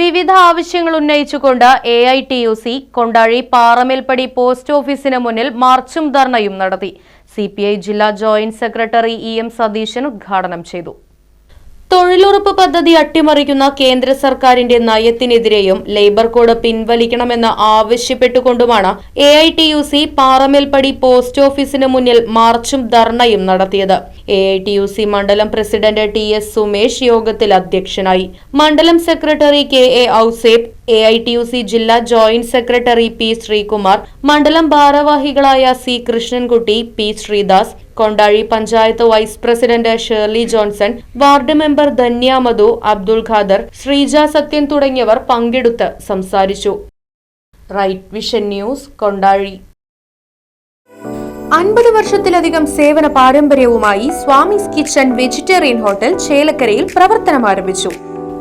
വിവിധ ആവശ്യങ്ങൾ ഉന്നയിച്ചുകൊണ്ട് A I T U C Kondazhy Paramelpadi post ഓഫീസിന് മുന്നിൽ മാർച്ചും ധർണയും നടത്തി. സി ജില്ലാ joint secretary E M Satheeshan ഉദ്ഘാടനം ചെയ്തു. തൊഴിലുറപ്പ് പദ്ധതി അട്ടിമറിക്കുന്ന കേന്ദ്ര സർക്കാരിന്റെ നയത്തിനെതിരെയും ലേബർ കോഡ് പിൻവലിക്കണമെന്ന് ആവശ്യപ്പെട്ടുകൊണ്ടുമാണ് A I T U C Paramelpadi post ഓഫീസിന് മുന്നിൽ മാർച്ചും ധർണയും നടത്തിയത്. A I T U C മണ്ഡലം പ്രസിഡന്റ് ടി എസ് സുമേഷ് യോഗത്തിൽ അധ്യക്ഷനായി. മണ്ഡലം secretary K A Ouseph A I T U C ജില്ലാ ജോയിന്റ് സെക്രട്ടറി പി ശ്രീകുമാർ മണ്ഡലം ഭാരവാഹികളായ C Krishnankutty P Sreedas Kondazhy panchayat vice president Shirley Johnson ward member Dhanya Madhu Abdul Khader Sreeja Sathyan തുടങ്ങിയവർ പങ്കെടുത്ത് സംസാരിച്ചു. Right vision news Kondazhy. അൻപത് വർഷത്തിലധികം സേവന പാരമ്പര്യവുമായി സ്വാമിസ് കിച്ചൺ വെജിറ്റേറിയൻ ഹോട്ടൽ ചേലക്കരയിൽ പ്രവർത്തനം ആരംഭിച്ചു